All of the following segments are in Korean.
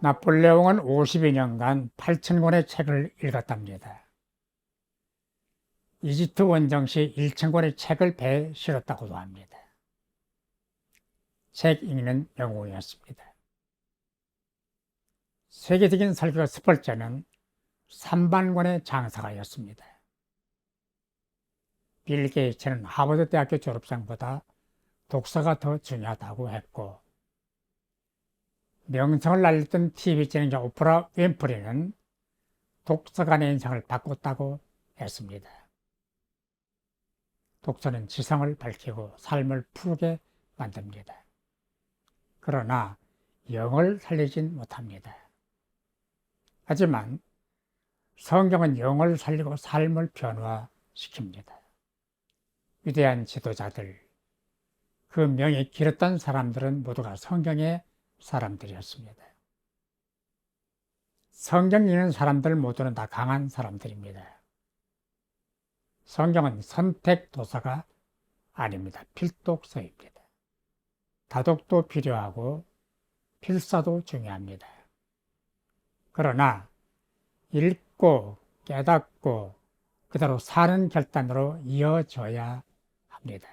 나폴레옹은 52년간 8,000권의 책을 읽었답니다. 이집트 원정 시 1,000권의 책을 배에 실었다고도 합니다. 책 읽는 영웅이었습니다. 세계적인 설교 스펄전은 3만 권의 장사가였습니다. 빌 게이츠는 하버드 대학교 졸업생보다 독서가 더 중요하다고 했고 명성을 날렸던 TV 진행자 오프라 윈프리는 독서가 내 인생을 바꿨다고 했습니다. 독서는 지성을 밝히고 삶을 푸르게 만듭니다. 그러나 영을 살리진 못합니다. 하지만 성경은 영을 살리고 삶을 변화시킵니다. 위대한 지도자들, 그 명이 길었던 사람들은 모두가 성경의 사람들이었습니다. 성경 읽는 사람들 모두는 다 강한 사람들입니다. 성경은 선택 도서가 아닙니다. 필독서입니다. 다독도 필요하고 필사도 중요합니다. 그러나 읽고 깨닫고 그대로 사는 결단으로 이어져야 합니다.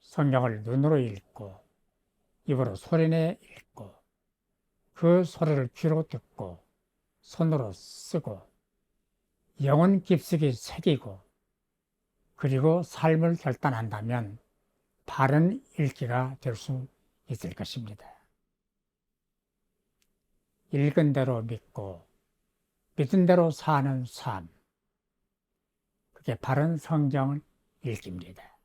성경을 눈으로 읽고 입으로 소리내 읽고 그 소리를 귀로 듣고 손으로 쓰고 영혼 깊숙이 새기고 그리고 삶을 결단한다면 바른 읽기가 될 수 있을 것입니다. 읽은 대로 믿고 믿은 대로 사는 삶 그게 바른 성경 읽기입니다.